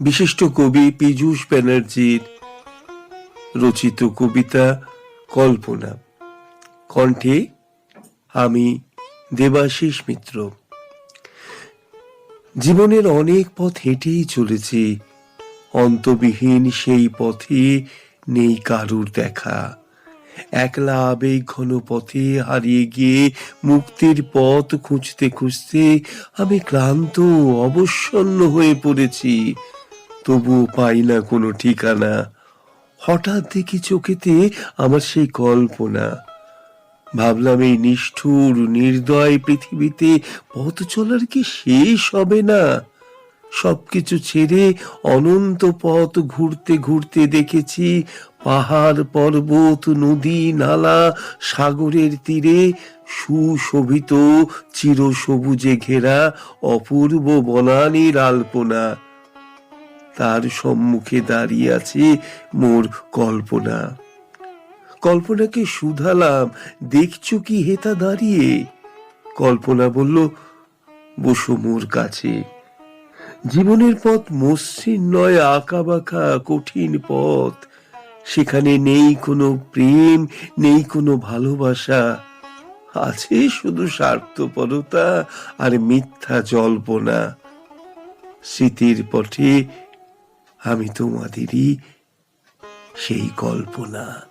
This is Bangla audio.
বিশিষ্ট কবি পীযূষ ব্যানার্জির রচিত কবিতা কল্পনা। কণ্ঠে আমি দেবাশিস মিত্র। জীবনের অনেক পথ হেঁটেই চলেছি। অন্তবিহীন সেই পথে নেই কারুর দেখা। একলা আবেগ ঘন পথে হারিয়ে গিয়ে মুক্তির পথ খুঁজতে খুঁজতে আমি ক্লান্ত অবসন্ন হয়ে পড়েছি। তবুও পাই না কোনো ঠিকানা। হঠাৎ দেখি চোখেতে আমার সেই কল্পনা। ভাবলাম এই নিষ্ঠুর, নির্দয় পৃথিবীতে পথ চলার কি শেষ হবে না? সবকিছু ছেড়ে অনন্ত পথ ঘুরতে ঘুরতে দেখেছি পাহাড়, পর্বত, নদী, নালা, সাগরের তীরে সুশোভিত, চিরসবুজে ঘেরা অপূর্ব বনানীর আলপনা। তার সম্মুখে দাঁড়িয়ে আছে, মোর কল্পনা। কল্পনাকে শুধালাম, দেখছ কি হেতা দাঁড়িয়ে? কল্পনা বলল, বসো মোর কাছে। জীবনের পথ মসৃণ নয় আঁকা বাঁকা কঠিন পথ। সেখানে নেই কোনো প্রেম, নেই কোনো ভালোবাসা। আছে শুধু স্বার্থপরতা আর মিথ্যা জল্পনা। স্মৃতির পথে আমি তোমাদেরই সেই কল্পনা।